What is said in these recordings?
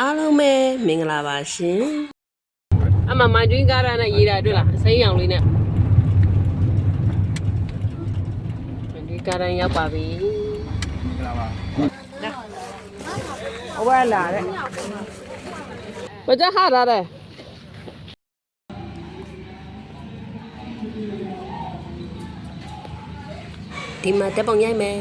အားလုံးပဲမင်္ဂလာပါရှင်အမမိုင်တွင်းကားရနဲ့ရေးတာတွေ့လားအစိမ်းရောင်လေးနဲ့မိုင်တွင်းကားရရောက်ပါပြီအဝဲလာတဲ့ဘကြဟာရတဲ့ဒီမှာတက်ပုံရိုက်မယ်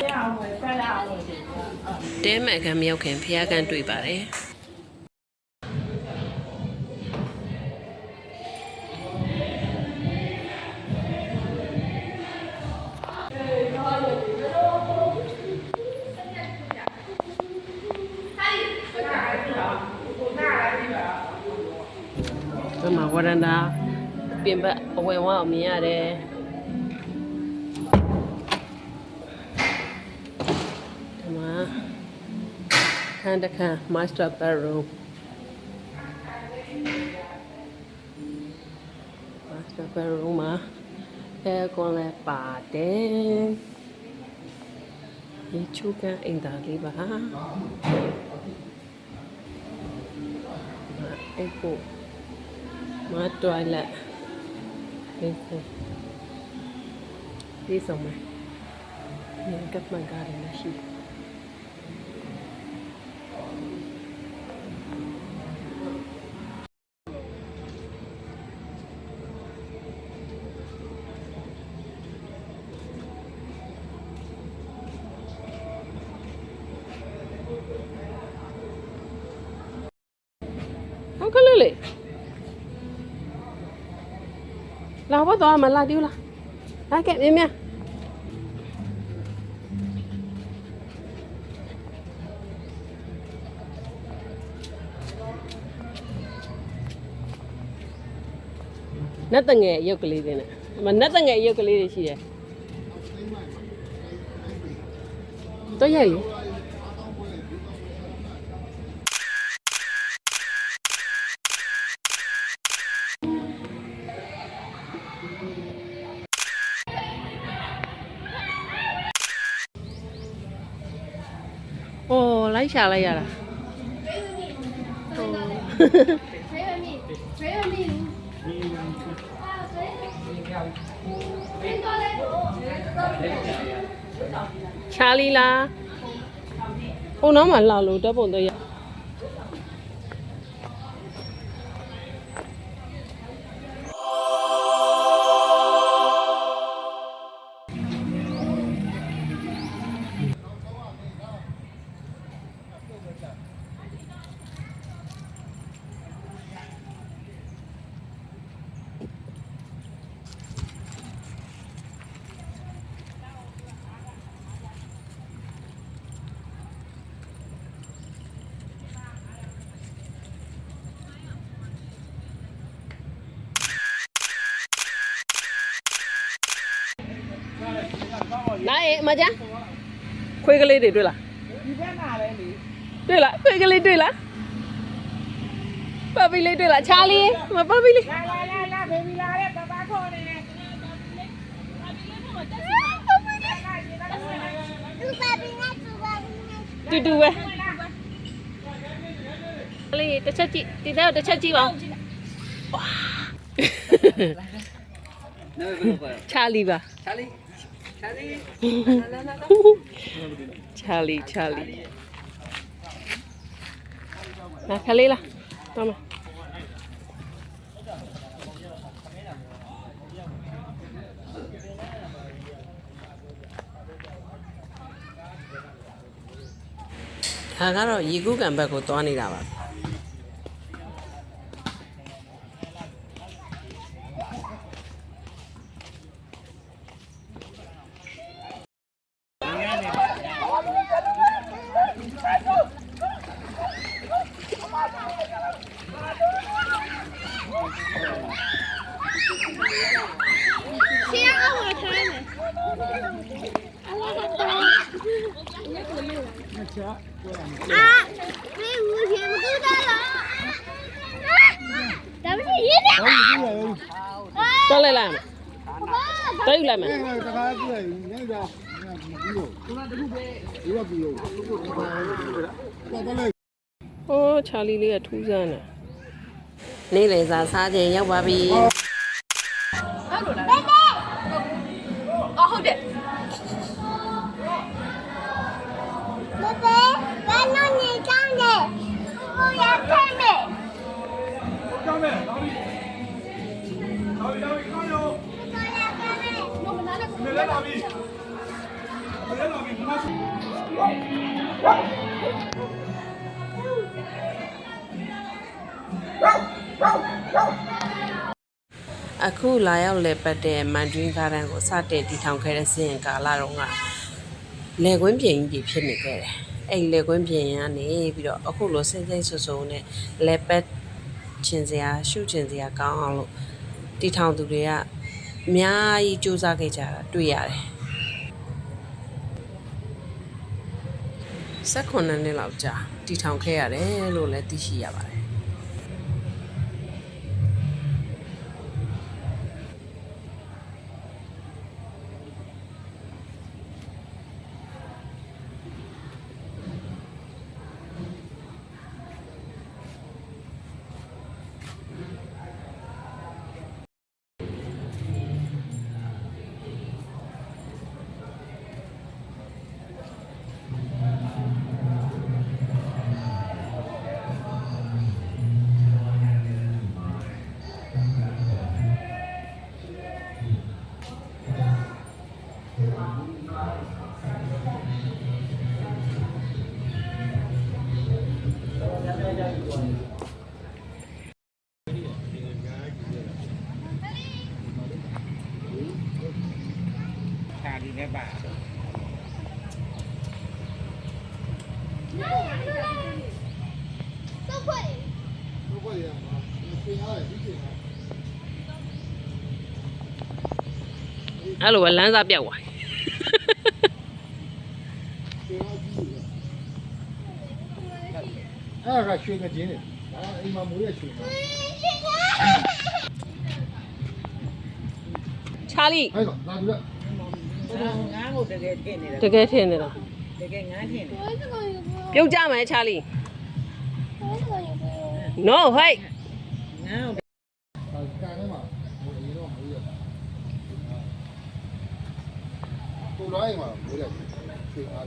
တဲ့အောင်ပဲဆက်ရအောင် တဲမဲ့ခံမရောက်ခင်ဖះကန်တွေ့ပါတယ်ဒီမှာဝရန္တာပြင်ပအဝင်ဝအောင်မြင်ရတယ်ဒီမှာခ န်းတစ်ခန်း master bedroom master bedroom မှာ aircon လည်းပါတယ်ဒီချုကန်အိမ်သားလေးပါအဲ့ကိုမတွိုင်လက်ဒီစဒီစမဒီကပ်မန်ကားရရှိ ဟုတ်ကလေးလေလာဘတော့မလာ丢啦လာခဲ့မြင်မြင်နတ်တငယ်ရုပ်ကလေးတွေနဲ့မနတ်တငယ်ရုပ်ကလေးတွေရှိတယ်တော့ရိုက်လေ โอ้လိုက်ရှာလိုက်ရတာချာလီလားဟိုနောက်မှာလာလို့တက်ပုံတော့ရ နားရေအမကျန်းခွေးကလေးတွေတွေ့လားဒီဘက်မှာပဲလေတွေ့လားခွေးကလေးတွေ့လားပတ်ပီလေးတွေ့လားချာလီမပတ်ပီလေးလာလာလာလာဘေဘီလာတဲ့ပပခေါ်နေတယ်တူတူပဲကလေးတစ်ချက်ကြည့်ဒီတဲ့တစ်ချက်ကြည့်ပါဦးဝါချာလီပါချာလီ ချာလီချာလီချာလီနာခလေးလားမမဒါကတော့ရေကူးကန်ဘက်ကိုသွားနေတာပါ ကပြီးတော့ဘာလဲဟိုးချာလီလေးကထူးဆန်းတယ်နေ့လေစာစားခြင်းရောက်ပါပြီ အခုလာရောက်လည်ပတ်တဲ့မန်ဒရင်းဂါဒန်ကိုစတင်တည်ထောင်ခဲ့တဲ့စဉ်ကာလတုန်းကလေကွင်းပြင်ကြီးဖြစ်နေခဲ့တယ်အဲ့လေကွင်းပြင်ကနေပြီးတော့အခုလိုစိမ့်စိမ့်ဆူဆူနဲ့လေပတ်ချင်စရာရှုချင်စရာကောင်းအောင်လို့ တည်ထောင်သူတွေကအများကြီးစူးစမ်းခဲ့ကြတာတွေ့ရတယ်18နှစ်လောက်ကြာတည်ထောင်ခဲ့ရတယ်လို့လည်းသိရှိရပါတယ် နေရမှာသင်ရတယ်ဒီချိန်မှာအဲ့လိုပဲလမ်းစားပြတ်သွားသင်ရကြည့်အဲ့ဒါရွှေငကျင်းနေဒါအိမ်မှာမိုးရရွှေချာလီဟဲ့ကောဒါကငန်းကိုတကယ်ထင်နေတာတကယ်ထင်နေတာတကယ်ငန်းထင်နေပြုတ်ကြမယ်ချာလီ no hey ငါ့ကိုကန်ထဲမှာမိုးရတော့မိုးရတူလိုက်မှာမိုးရရွှေအား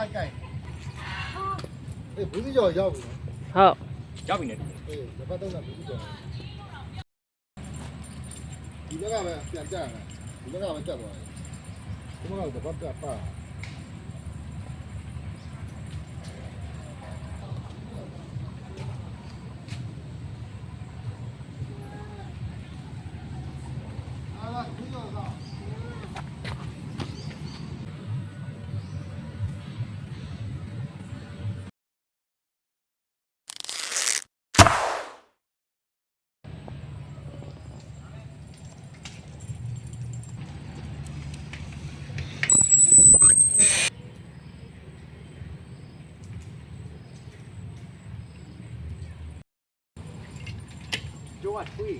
လေး oh one ကြော်သွားလိုက်ဟိုးပေါ်တဲ့ကိုကြော်သွားလိုက်ကျက်လိုက်ကြိုက်အေးဘူးစီကျော်ရောက်ပြီဟုတ်အေးလက်ပတ်တော့ဘူးစီကျော်ဒီဘက်ကပဲပြန်ကြရမယ်ဒီဘက်ကပဲကြက်သွားတယ်ဒီဘက်ကတော့ပတ်ပါ ကျိုးကထွေး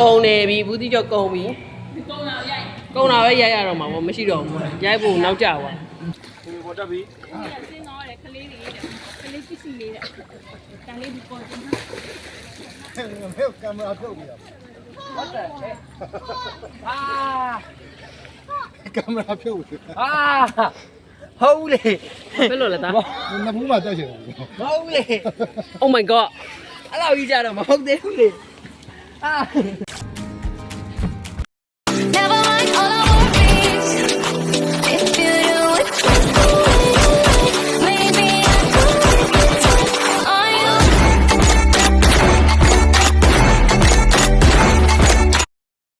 ကုံနေပြီဘူးတိကျော်ကုံပြီကုံတာရိုက်ကုံတာပဲရိုက်ရတော့မှာပေါ့မရှိတော့ဘူးရိုက်ဖို့နောက်ကျသွားဒီပေါ်တက်ပြီဟဲ့ငါမေကင်မရာဖြုတ်ပြီလားဟုတ်တယ်အာ ကင်မရာဖြုတ်ပြီအာဟုတ်လေဘယ်လိုလဲသားနှစ်ဘူးမှတက်ချင်တယ်ဟုတ်လေ oh my god အဲ့လောက်ကြီးကြတော့မဟုတ်သေးဘူးလေအာ